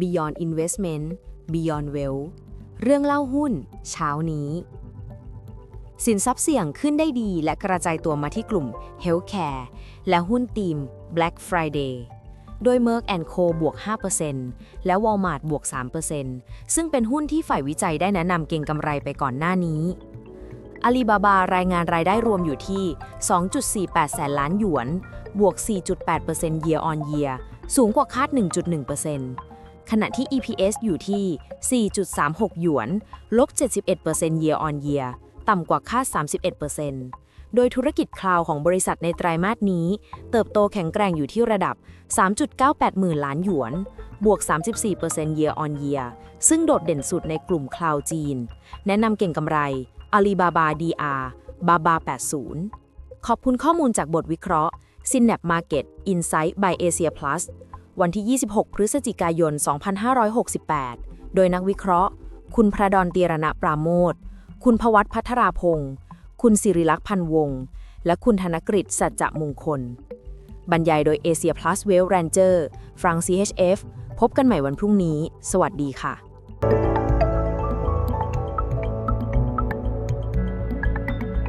Beyond Investment Beyond Wealth เรื่องเล่าหุ้น เช้านี้ สินทรัพย์เสี่ยงขึ้นได้ดีและกระจายตัวมาที่กลุ่ม Healthcare และหุ้นทีม Black Friday โดย Merck Co บวก 5%และ Walmart บวก 3%ซึ่งเป็นหุ้นที่ฝ่ายวิจัยได้แนะนำเก่งกำไรไปก่อนหน้านี้อาลีบาบารายงานรายได้รวมอยู่ที่ 2.48 แสนล้านหยวน บวก 4.8% year on year สูงกว่าคาด 1.1% ขณะที่ EPS อยู่ที่ 4.36 หยวน ลบ 71% year on year ต่ำกว่าคาด 31%โดยธุรกิจคลาวของบริษัทในไตรามาสนี้ เติบโตแข็งแกร่งอยู่ที่ระดับ 3.98 หมื่นล้านหยวน บวก 34% year on year ซึ่งโดดเด่นสุดในกลุ่มคลาวจีน แนะนำเก่งกำไร Alibaba DR Baba 80 ขอบคุณข้อมูลจากบทวิเคราะห์ Synap Market Insight by Asia Plus วันที่ 26 พฤศจิกายน 2568 โดยนักวิเคราะห์ คุณพระดอนเตียรณะปราโมท คุณพวัตพัทราพงศ์ คุณสิริลักษณ์พันวงศ์ และคุณธนกฤษสัจจะมงคล บรรยายโดยเอเชียพลัสเวลแรนเจอร์ฟรัง CHF พบกันใหม่วันพรุ่งนี้ สวัสดีค่ะ